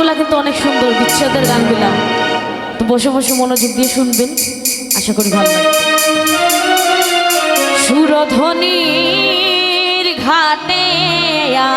গানগুলা কিন্তু অনেক সুন্দর, বিচ্ছেদের গানগুলা। তো বসে বসে মনোযোগ দিয়ে শুনবেন, আশা করি ভালো লাগবে। সুরধ্বনির ঘাটে আ